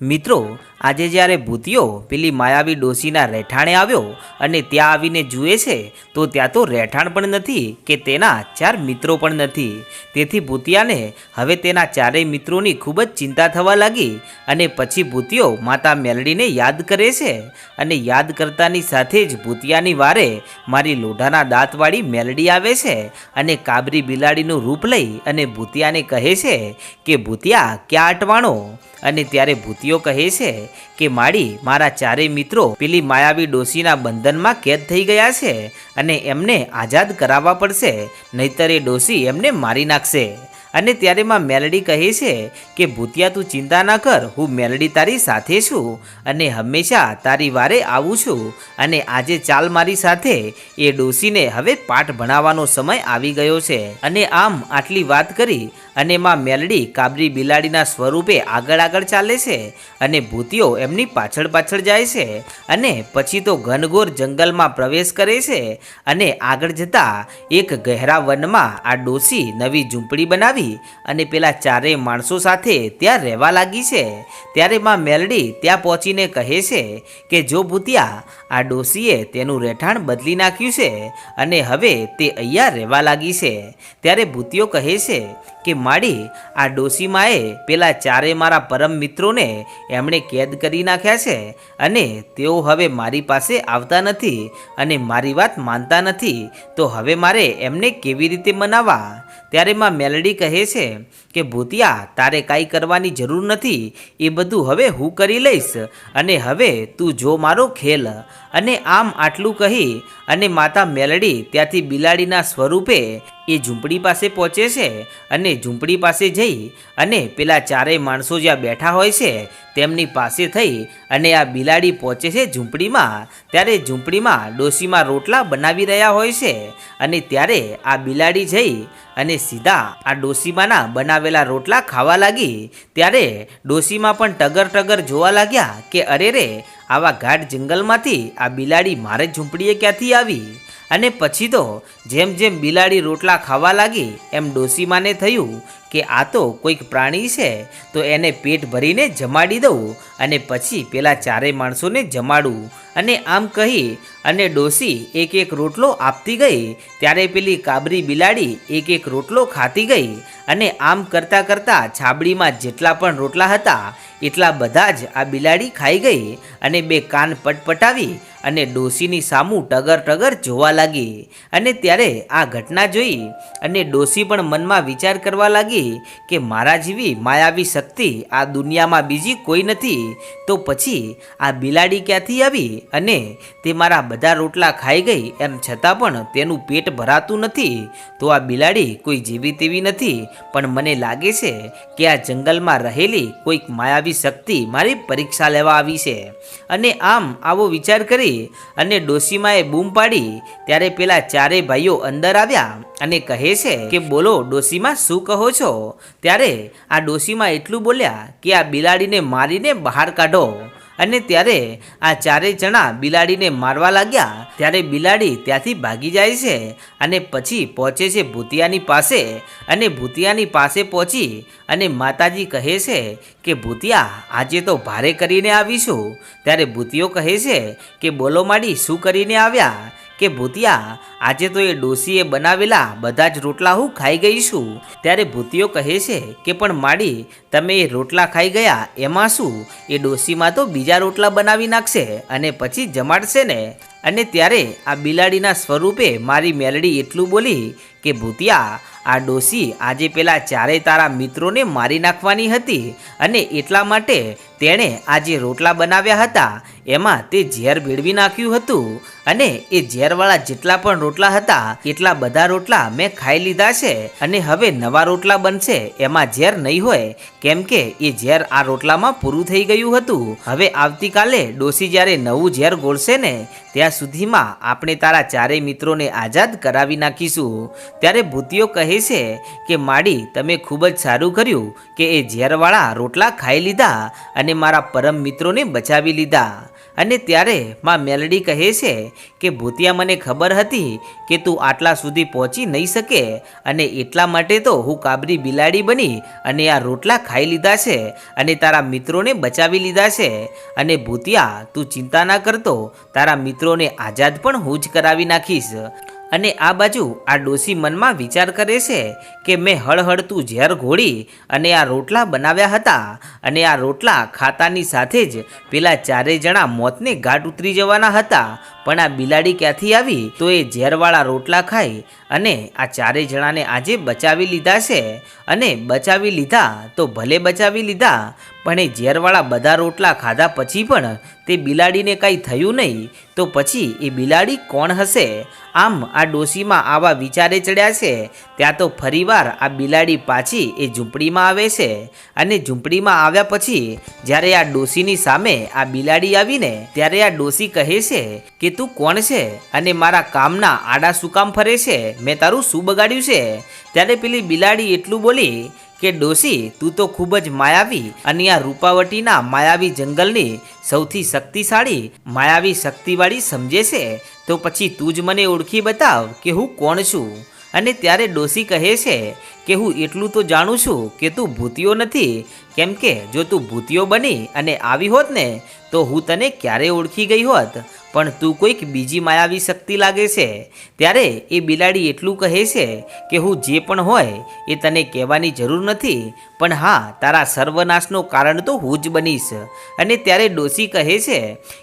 મિત્રો, આજે જ્યારે ભૂતિયો પેલી માયાવી ડોશીના રહેઠાણે આવ્યો અને ત્યાં આવીને જુએ છે, તો ત્યાં તો રહેઠાણ પણ નથી કે તેના ચાર મિત્રો પણ નથી. તેથી ભૂતિયાને હવે તેના ચારેય મિત્રોની ખૂબ જ ચિંતા થવા લાગી અને પછી ભૂતિયો માતા મેલડીને યાદ કરે છે અને યાદ કરતાની સાથે જ ભૂતિયાની વારે મારી લોઢાના દાંતવાળી મેલડી આવે છે અને કાબરી બિલાડીનું રૂપ લઈ અને ભૂતિયાને કહે છે કે, ભૂતિયા, ક્યાં અટવાણો? અને ત્યારે ભૂતિયો કહે છે કે, માળી, મારા ચારેય મિત્રો પેલી માયાવી ડોશીના બંધનમાં કેદ થઈ ગયા છે અને એમને આઝાદ કરાવવા પડશે, નહીતર એ ડોશી એમને મારી નાખશે. અને ત્યારે માં મેલડી કહે છે કે, ભૂતિયા, તું ચિંતા ના કર, હું મેલડી તારી સાથે છું અને હંમેશા તારી વારે આવું છું અને આજે ચાલ મારી સાથે. એ ડોસીને હવે પાઠ ભણાવવાનો સમય આવી ગયો છે અને આમ આટલી વાત કરી અને માં મેલડી કાબરી બિલાડીના સ્વરૂપે આગળ આગળ ચાલે છે અને ભૂતિયો એમની પાછળ પાછળ જાય છે અને પછી તો ઘનઘોર જંગલમાં પ્રવેશ કરે છે અને આગળ જતાં એક ગહેરા વનમાં આ ડોસી નવી ઝૂંપડી બનાવી અને પેલા ચારેય માણસો સાથે ત્યાં રહેવા લાગી છે. ત્યારે માં મેલડી ત્યાં પહોંચીને કહે છે કે, જો ભૂતિયા, આ ડોસીએ તેનું રહેઠાણ બદલી નાખ્યું છે અને હવે તે અહીંયા રહેવા લાગી છે. ત્યારે ભૂતિયો કહે છે કે, માડી, આ ડોસીમાએ પેલા ચારે મારા પરમ મિત્રોને એમણે કેદ કરી નાખ્યા છે અને તેઓ હવે મારી પાસે આવતા નથી અને મારી વાત માનતા નથી. તો હવે મારે એમને કેવી રીતે મનાવવા? ત્યારે માં મેલડી કહે છે કે, ભૂતિયા, તારે કાંઈ કરવાની જરૂર નથી. એ બધું હવે હું કરી લઈશ. અને હવે તું જો મારો ખેલ અને આમ આટલું કહી અને માતા મેલડી ત્યાંથી બિલાડીના સ્વરૂપે એ ઝૂંપડી પાસે પહોંચે છે અને ઝૂંપડી પાસે જઈ અને પેલા ચારેય માણસો જ્યાં બેઠા હોય છે તેમની પાસે થઈ અને આ બિલાડી પહોંચે છે ઝૂંપડીમાં. ત્યારે ઝૂંપડીમાં ડોશીમાં રોટલા બનાવી રહ્યા હોય છે અને ત્યારે આ બિલાડી જઈ અને સીધા આ ડોસીમાના બનાવેલા રોટલા ખાવા લાગી. ત્યારે ડોશીમાં પણ ટગર ટગર જોવા લાગ્યા કે અરે રે આવા ઘાટ જંગલમાંથી આ બિલાડી મારે ઝૂંપડીએ ક્યાંથી આવી? અને પછી તો જેમ જેમ બિલાડી રોટલા ખાવા લાગી, એમ ડોસીમાને થયું કે આ તો કોઈક પ્રાણી છે, તો એને પેટ ભરીને જમાડી દઉં અને પછી પેલા ચારેય માણસોને જમાડું. અને આમ કહી અને ડોસી એક એક રોટલો આપતી ગઈ, ત્યારે પેલી કાબરી બિલાડી એક એક રોટલો ખાતી ગઈ અને આમ કરતાં કરતાં છાબડીમાં જેટલા પણ રોટલા હતા, એટલા બધા જ આ બિલાડી ખાઈ ગઈ અને બે કાન પટપટાવી અને ડોસીની સામું ટગર ટગર જોવા લાગી. અને ત્યારે આ ઘટના જોઈ અને ડોસી પણ મનમાં વિચાર કરવા લાગી કે મારા જેવી માયાવી શક્તિ આ દુનિયામાં બીજી કોઈ નથી, તો પછી આ બિલાડી ક્યાંથી આવી અને તે મારા બધા રોટલા ખાઈ ગઈ એમ છતાં પણ તેનું પેટ ભરાતું નથી, તો આ બિલાડી કોઈ જેવી તેવી નથી. પણ મને લાગે છે કે આ જંગલમાં રહેલી કોઈક માયાવી શક્તિ મારી પરીક્ષા લેવા આવી છે. અને આમ આવો વિચાર કરી અને ડોસીમાએ બૂમ પાડી, ત્યારે પેલા ચારેય ભાઈઓ અંદર આવ્યા અને કહે છે કે બોલો ડોસીમાં શું કહો છો? ત્યારે આ ડોશીમાં એટલું બોલ્યા કે આ બિલાડીને મારીને બહાર કાઢો. અને ત્યારે આ ચારેય જણા બિલાડીને મારવા લાગ્યા, ત્યારે બિલાડી ત્યાંથી ભાગી જાય છે અને પછી પહોંચે છે ભૂતિયાની પાસે. અને ભૂતિયાની પાસે પહોંચી અને માતાજી કહે છે કે, ભૂતિયા, આજે તો ભારે કરીને આવીશું. ત્યારે ભૂતિયો કહે છે કે, બોલો માડી, શું કરીને આવ્યા? કે ભૂતિયા, આજે તો એ ડોસીએ બનાવેલા બધા જ રોટલા હું ખાઈ ગઈ છું. ત્યારે ભૂતિયો કહે છે કે, પણ માડી, તમે એ રોટલા ખાઈ ગયા, એમાં શું? એ ડોસીમાં તો બીજા રોટલા બનાવી નાખશે અને પછી જમાડશે ને. અને ત્યારે આ બિલાડીના સ્વરૂપે મારી મેલડી એટલું બોલી કે, ભૂતિયા, આ ડોસી આજે પેલા ચારેય તારા મિત્રોને મારી નાખવાની હતી અને એટલા માટે તેણે આ જે રોટલા બનાવ્યા હતા. એમાં તે ઝેર ભેળવી નાખ્યું હતું અને એ ઝેરવાળા જેટલા પણ રોટલા હતા, એટલા બધા રોટલા મેં ખાઈ લીધા છે અને હવે નવા રોટલા બનશે. એમાં ઝેર નહીં હોય, કેમ કે એ ઝેર આ રોટલામાં પૂરું થઈ ગયું હતું. હવે આવતીકાલે ડોસી જ્યારે નવું ઝેર ગોળશે ને, ત્યાં સુધીમાં આપણે તારા ચારેય મિત્રોને આઝાદ કરાવી નાખીશું, ત્યારે ભૂતિયો કહે છે કે, માડી, તમે ખૂબ જ સારું કર્યું કે એ ઝેરવાળા રોટલા ખાઈ લીધા અને મારા પરમ મિત્રોને બચાવી લીધા. અને ત્યારે માં મેલડી કહે છે કે, ભૂતિયા, મને ખબર હતી કે તું આટલા સુધી પહોંચી નહીં શકે અને એટલા માટે તો હું કાબરી બિલાડી બની અને આ રોટલા ખાઈ લીધા છે અને તારા મિત્રોને બચાવી લીધા છે. અને ભૂતિયા, તું ચિંતા ના કરતો, તારા મિત્રોને આઝાદ પણ હું જ કરાવી નાખીશ. અને આ બાજુ આ ડોસી મનમાં વિચાર કરે છે કે મેં હળહળતું ઝેર ઘોડી અને આ રોટલા બનાવ્યા હતા અને આ રોટલા ખાતાની સાથે જ પેલા ચારેય જણા મોતને ઘાટ ઉતરી જવાના હતા. પણ આ બિલાડી ક્યાંથી આવી? તો એ ઝેરવાળા રોટલા ખાઈ અને આ ચારેય જણાને આજે બચાવી લીધા છે. અને બચાવી લીધા તો ભલે બચાવી લીધા, પણ એ ઝેરવાળા બધા રોટલા ખાધા પછી પણ તે બિલાડીને કાંઈ થયું નહીં. તો પછી એ બિલાડી કોણ હશે? આમ આ ડોશીમાં આવા વિચારે ચડ્યા છે. ત્યાં તો ફરીવાર આ બિલાડી પાછી એ ઝૂંપડીમાં આવે છે. અને ઝૂંપડીમાં આવ્યા પછી જ્યારે આ ડોશીની સામે આ બિલાડી આવીને, ત્યારે આ ડોશી કહે છે કે તું કોણ છે? અને મારા કામના આડા શું કામ ફરે છે? મેં તારું શું બગાડ્યું છે? ત્યારે પેલી બિલાડી એટલું બોલી કે ડોસી તું તો ખૂબ જ માયાવી અને આ રૂપાવટીના માયાવી જંગલની સૌથી શક્તિશાળી માયાવી શક્તિવાળી સમજે છે. તો પછી તું જ મને ઓળખી બતાવ કે હું કોણ છું. અને ત્યારે ડોસી કહે છે કે, હું એટલું તો જાણું છું કે તું ભૂતિયો નથી. કેમ કે જો તું ભૂતિયો બની અને આવી હોત ને, તો હું તને ક્યારે ઓળખી ગઈ હોત? પણ તું કોઈક બીજી માયાવી શક્તિ લાગે છે? ત્યારે એ બિલાડી એટલું કહે છે કે હું જે પણ હોય એ તને કહેવાની જરૂર નથી. પણ હા, તારા સર્વનાશનું કારણ તો હું જ બનીશ. અને ત્યારે ડોસી કહે છે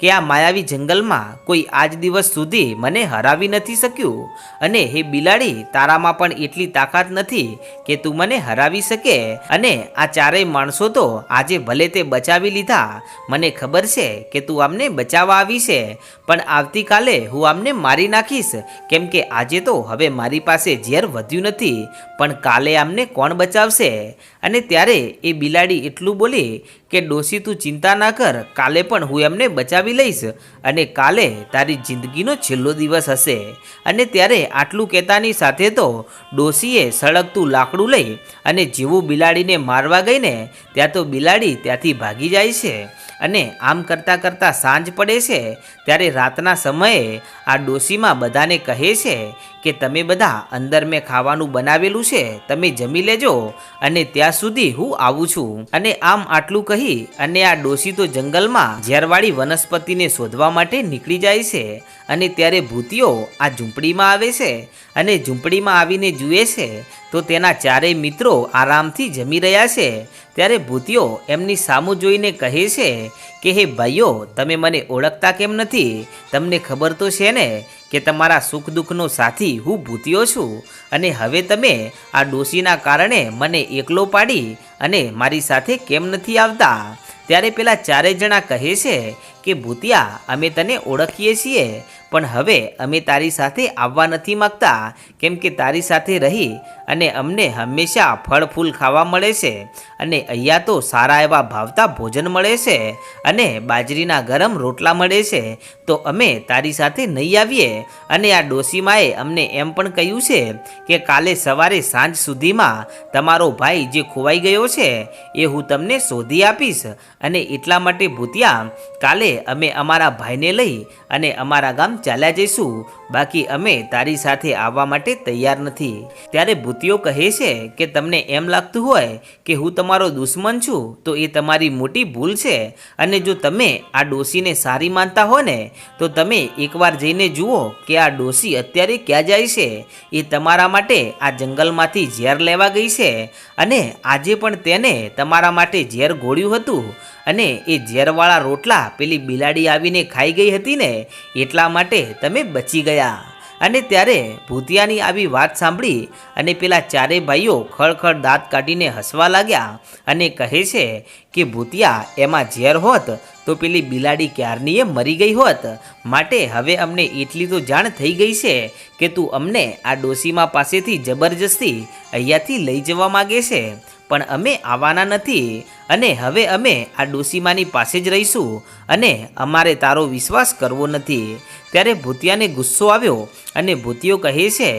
કે આ માયાવી જંગલમાં કોઈ આજ દિવસ સુધી મને હરાવી નથી શક્યું. અને હે બિલાડી, તારામાં પણ એટલી તાકાત નથી કે તું મને હરાવી શકે. અને આ ચારેય માણસો તો આજે ભલે તે બચાવી લીધા, મને ખબર છે કે તું આમને બચાવવા આવી છે. પણ આવતીકાલે હું આમને મારી નાખીશ, કેમ કે આજે તો હવે મારી પાસે ઝેર વધ્યું નથી. પણ કાલે આમને કોણ બચાવશે? અને ત્યારે એ બિલાડી એટલું બોલી કે, ડોશી, તું ચિંતા ના કર, કાલે પણ હું એમને બચાવી લઈશ અને કાલે તારી જિંદગીનો છેલ્લો દિવસ હશે. અને ત્યારે આટલું કહેતાની સાથે તો ડોશીએ સળગતું લાકડું લઈ અને જેવું બિલાડીને મારવા ગઈને, ત્યાં તો બિલાડી ત્યાંથી ભાગી જાય છે. અને આમ કરતાં કરતાં સાંજ પડે છે, ત્યારે રાતના સમયે આ ડોશીમાં બધાને કહે છે કે તમે બધા અંદર મેં ખાવાનું બનાવેલું છે, તમે જમી લેજો અને ત્યાં સુધી હું આવું છું. અને આમ આટલું કહી અને આ ડોસી તો જંગલમાં ઝેરવાળી વનસ્પતિને શોધવા માટે નીકળી જાય છે અને ત્યારે ભૂતિઓ આ ઝૂંપડીમાં આવે છે અને ઝૂંપડીમાં આવીને જુએ છે તો તેના ચારેય મિત્રો આરામથી જમી રહ્યા છે. ત્યારે ભૂતિઓ એમની સામું જોઈને કહે છે કે, હે ભાઈઓ, તમે મને ઓળખતા કેમ નથી? તમને ખબર તો છે ને કે તમારા સુખ દુઃખનો સાથી હું ભૂતિયો છું અને હવે તમે આ ડોશીના કારણે મને એકલો પાડી અને મારી સાથે કેમ નથી આવતા? ત્યારે પેલા ચારેય જણા કહે છે કે, ભૂતિયા, અમે તને ઓળખીએ છીએ. પણ હવે અમે તારી સાથે આવવા નથી માગતા. કેમ કે તારી સાથે રહી અને અમને હંમેશા ફળ ફૂલ ખાવા મળે છે અને અહીંયા તો સારા એવા ભાવતા ભોજન મળે છે અને બાજરીના ગરમ રોટલા મળે છે. તો અમે તારી સાથે નહીં આવીએ અને આ ડોસીમાએ અમને એમ પણ કહ્યું છે કે કાલે સવારે સાંજ સુધીમાં તમારો ભાઈ જે ખોવાઈ ગયો છે એ હું તમને શોધી આપીશ અને એટલા માટે ભૂતિયા કાલે અમે અમારા ભાઈને લઈ અને અમારા ગામ ચાલ્યા જઈશું. બાકી અમે તારી સાથે આવવા માટે તૈયાર નથી. ત્યારે ભૂતિઓ કહે છે કે તમને એમ લાગતું હોય કે હું તમારો દુશ્મન છું, તો એ તમારી મોટી ભૂલ છે. અને જો તમે આ ડોશીને સારી માનતા હો ને, તો તમે એકવાર જઈને જુઓ કે આ ડોશી અત્યારે ક્યાં જાય છે. એ તમારા માટે આ જંગલમાંથી ઝેર લેવા ગઈ છે. અને આજે પણ તેને તમારા માટે ઝેર ગોળ્યું હતું. અને એ ઝેરવાળા રોટલા પેલી બિલાડી આવીને ખાઈ ગઈ હતી ને, એટલા માટે તમે બચી ગયા. અને ત્યારે ભૂતિયાની આવી વાત સાંભળી અને પેલા ચારેય ભાઈઓ ખળખળ દાંત કાઢીને હસવા લાગ્યા અને કહે છે કે, ભૂતિયા, એમાં ઝેર હોત તો પેલી બિલાડી ક્યારનીએ મરી ગઈ હોત? માટે હવે અમને એટલી તો જાણ થઈ ગઈ છે કે તું અમને આ ડોસીમા પાસેથી જબરજસ્તી અહીંયાથી લઈ જવા માગે છે. પણ અમે આવવાના નથી અને હવે અમે આ ડોસીમાની પાસે જ રહીશું અને અમારે તારો વિશ્વાસ કરવો નથી. ત્યારે ભૂતિયાને ગુસ્સો આવ્યો અને ભૂતિયો કહે છે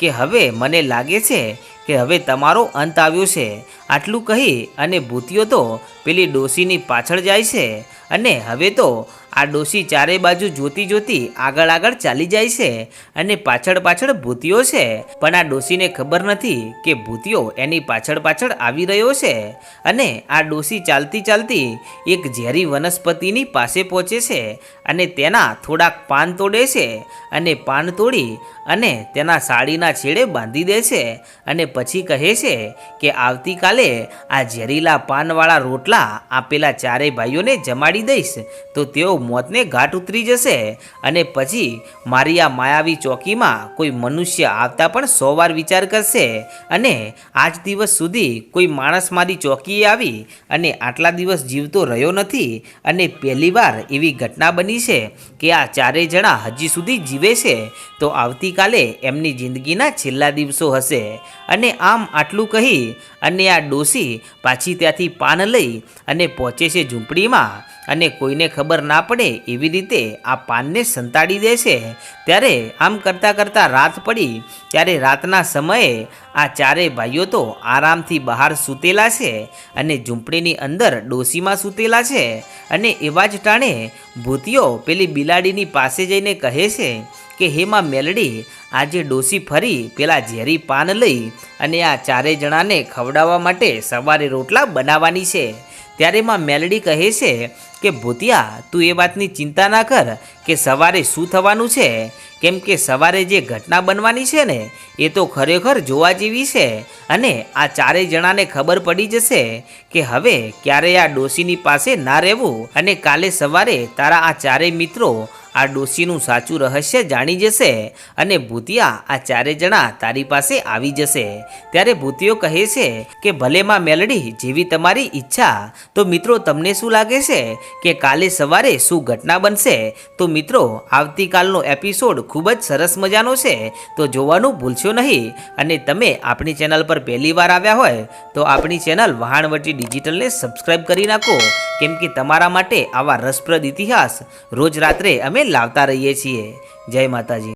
કે હવે મને લાગે છે કે હવે તમારો અંત આવ્યો છે. આટલું કહી અને ભૂતિયો તો પેલી ડોસીની પાછળ જાય છે અને હવે તો આ ડોશી ચારે બાજુ જોતી જોતી આગળ આગળ ચાલી જાય છે અને પાછળ પાછળ ભૂતિયો છે. પણ આ ડોશીને ખબર નથી કે ભૂતિયો એની પાછળ પાછળ આવી રહ્યો છે અને આ ડોશી ચાલતી ચાલતી એક ઝેરી વનસ્પતિની પાસે પહોંચે છે અને તેના થોડાક પાન તોડે છે અને પાન તોડી અને તેના સાડીના છેડે બાંધી દે છે અને પછી કહે છે કે આવતીકાલે આ ઝેરીલા પાનવાળા રોટલા આપેલા ચારેય ભાઈઓને જમાડી દઈશ. તો તેઓ મોતને ઘાટ ઉતરી જશે અને પછી મારી આ માયાવી ચોકીમાં કોઈ મનુષ્ય આવતા પણ સો વાર વિચાર કરશે અને આજ દિવસ સુધી કોઈ માણસ મારી ચોકીએ આવી અને આટલા દિવસ જીવતો રહ્યો નથી અને પહેલીવાર એવી ઘટના બની છે કે આ ચારેય જણા હજી સુધી જીવે છે, તો આવતીકાલે એમની જિંદગીના છેલ્લા દિવસો હશે. અને આમ આટલું કહી અને આ ડોસી પાછી ત્યાંથી પાન લઈ અને પહોંચે છે ઝૂંપડીમાં. અને કોઈને ખબર ના પડે એવી રીતે આ પાનને સંતાડી દે છે. ત્યારે આમ કરતાં કરતાં રાત પડી. ત્યારે રાતના સમયે આ ચારેય ભાઈઓ તો આરામથી બહાર સૂતેલા છે અને ઝૂંપડીની અંદર ડોસીમાં સૂતેલા છે. અને એવા જ ટાણે ભૂતિયો પેલી બિલાડીની પાસે જઈને કહે છે કે હેમાં મેલડી, આજે ડોસી ફરી પેલા ઝેરી પાન લઈ અને આ ચારેય જણાને ખવડાવવા માટે સવારે રોટલા બનાવવાની છે. ત્યારે માં મેલડી કહે છે કે, ભૂતિયા, તું એ વાતની ચિંતા ના કર કે સવારે શું થવાનું છે. કેમ કે સવારે જે ઘટના બનવાની છે ને, એ તો ખરેખર જોવા જેવી છે. અને આ ચારેય જણાને ખબર પડી જશે કે હવે ક્યારેય આ ડોશીની પાસે ના રહેવું. અને કાલે સવારે તારા આ ચારેય મિત્રો આ ડોશીનું સાચું રહસ્ય જાણી જશે અને ભૂતિયા આ ચારે જણા તારી પાસે આવી જશે. ત્યારે ભૂતિયો કહે છે કે, ભલે માં મેલડી, જેવી તમારી ઈચ્છા, તો મિત્રો તમને શું લાગે છે? કે કાલે સવારે શું ઘટના બનશે? તો મિત્રો, આવતીકાલનો એપિસોડ ખૂબ જ સરસ મજાનો છે. તો જોવાનું ભૂલશો નહીં. અને તમે આપણી ચેનલ પર પહેલી વાર આવ્યા હોય, તો આપણી ચેનલ વહાણવટી ડિજિટલને સબસ્ક્રાઈબ કરી નાખો. કેમ કે તમારા માટે આવા રસપ્રદ ઇતિહાસ રોજ રાત્રે અમે લાવતા રહીએ છીએ. જય માતાજી.